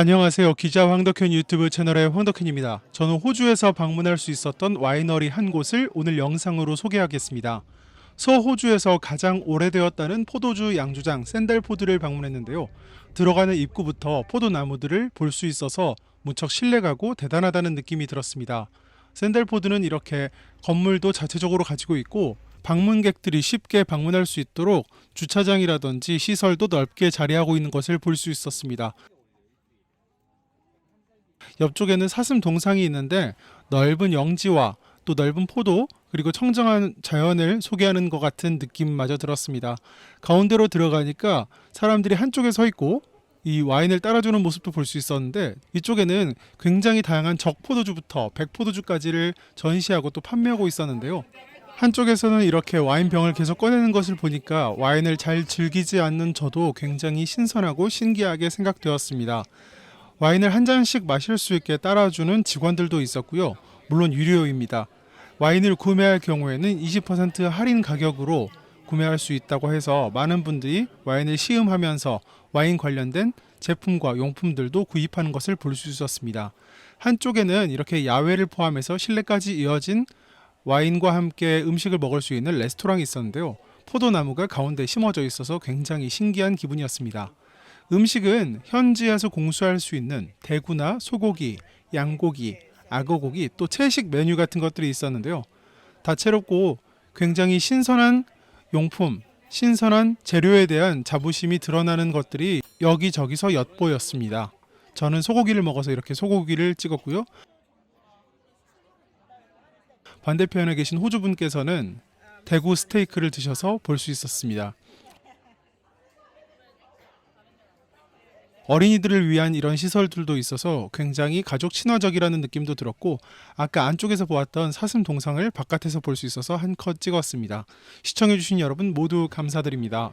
안녕하세요. 기자 황덕현 유튜브 채널의 황덕현입니다. 저는 호주에서 방문할 수 있었던 와이너리 한 곳을 오늘 영상으로 소개하겠습니다. 서호주에서 가장 오래되었다는 포도주 양주장 샌달포드를 방문했는데요. 들어가는 입구부터 포도나무들을 볼 수 있어서 무척 신뢰가고 대단하다는 느낌이 들었습니다. 샌달포드는 이렇게 건물도 자체적으로 가지고 있고 방문객들이 쉽게 방문할 수 있도록 주차장이라든지 시설도 넓게 자리하고 있는 것을 볼 수 있었습니다. 옆쪽에는 사슴 동상이 있는데 넓은 영지와 또 넓은 포도 그리고 청정한 자연을 소개하는 것 같은 느낌마저 들었습니다. 가운데로 들어가니까 사람들이 한쪽에 서 있고 이 와인을 따라주는 모습도 볼 수 있었는데 이쪽에는 굉장히 다양한 적포도주부터 백포도주까지를 전시하고 또 판매하고 있었는데요. 한쪽에서는 이렇게 와인병을 계속 꺼내는 것을 보니까 와인을 잘 즐기지 않는 저도 굉장히 신선하고 신기하게 생각되었습니다. 와인을 한 잔씩 마실 수 있게 따라주는 직원들도 있었고요. 물론 유료입니다. 와인을 구매할 경우에는 20% 할인 가격으로 구매할 수 있다고 해서 많은 분들이 와인을 시음하면서 와인 관련된 제품과 용품들도 구입하는 것을 볼 수 있었습니다. 한쪽에는 이렇게 야외를 포함해서 실내까지 이어진 와인과 함께 음식을 먹을 수 있는 레스토랑이 있었는데요. 포도나무가 가운데 심어져 있어서 굉장히 신기한 기분이었습니다. 음식은 현지에서 공수할 수 있는 대구나 소고기, 양고기, 악어고기 또 채식 메뉴 같은 것들이 있었는데요. 다채롭고 굉장히 신선한 용품, 신선한 재료에 대한 자부심이 드러나는 것들이 여기저기서 엿보였습니다. 저는 소고기를 먹어서 이렇게 소고기를 찍었고요. 반대편에 계신 호주분께서는 대구 스테이크를 드셔서 볼 수 있었습니다. 어린이들을 위한 이런 시설들도 있어서 굉장히 가족 친화적이라는 느낌도 들었고 아까 안쪽에서 보았던 사슴 동상을 바깥에서 볼 수 있어서 한컷 찍었습니다. 시청해주신 여러분 모두 감사드립니다.